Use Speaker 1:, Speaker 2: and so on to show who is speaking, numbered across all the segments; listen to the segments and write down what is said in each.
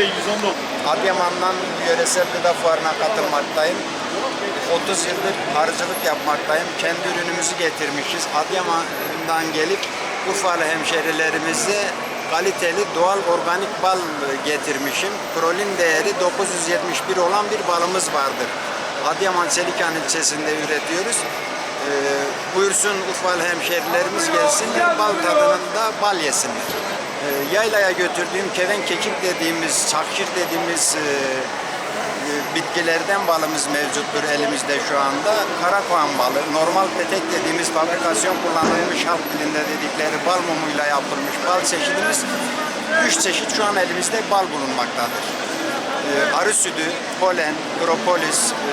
Speaker 1: Yüzde 110 doldu.
Speaker 2: Adıyaman'dan yöresel gıda fuarına katılmaktayım. 30 yıldır arıcılık yapmaktayım. Kendi ürünümüzü getirmişiz. Adıyaman'dan gelip Urfalı hemşerilerimize kaliteli doğal organik bal getirmişim. Prolin değeri 971 olan bir balımız vardır. Adıyaman Çelikan ilçesinde üretiyoruz. Ee, buyursun Urfalı hemşerilerimiz gelsin, bal tadının da bal yesinler. Ee, yaylaya götürdüğüm keven kekik dediğimiz, çakşir dediğimiz e, e, bitkilerden balımız mevcuttur elimizde şu anda. Karakoğan balı, normal petek dediğimiz fabrikasyon kullanılmış halk dilinde dedikleri bal mumuyla yapılmış bal çeşidimiz. Üç çeşit şu an elimizde bal bulunmaktadır. Ee, arı sütü, polen, propolis, e,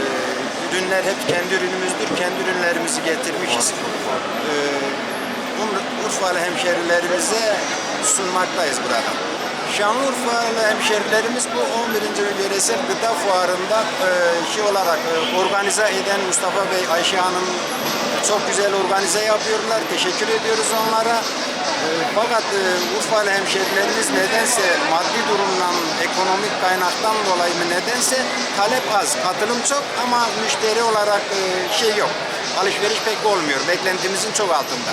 Speaker 2: ürünler hep kendi ürünümüzdür. Kendi ürünlerimizi getirmişiz. Ee, Urfalı hemşerilerimize sunmaktayız burada. Şanlıurfalı hemşerilerimiz bu 11. Yöresel Gıda Fuarı'nda e, şey olarak e, organize eden Mustafa Bey, Ayşe Hanım çok güzel organize yapıyorlar. Teşekkür ediyoruz onlara. E, fakat e, Urfalı hemşerilerimiz nedense maddi durumdan, ekonomik kaynaktan dolayı mı nedense talep az. Katılım çok ama müşteri olarak e, şey yok. Alışveriş pek olmuyor. Beklentimizin çok altında.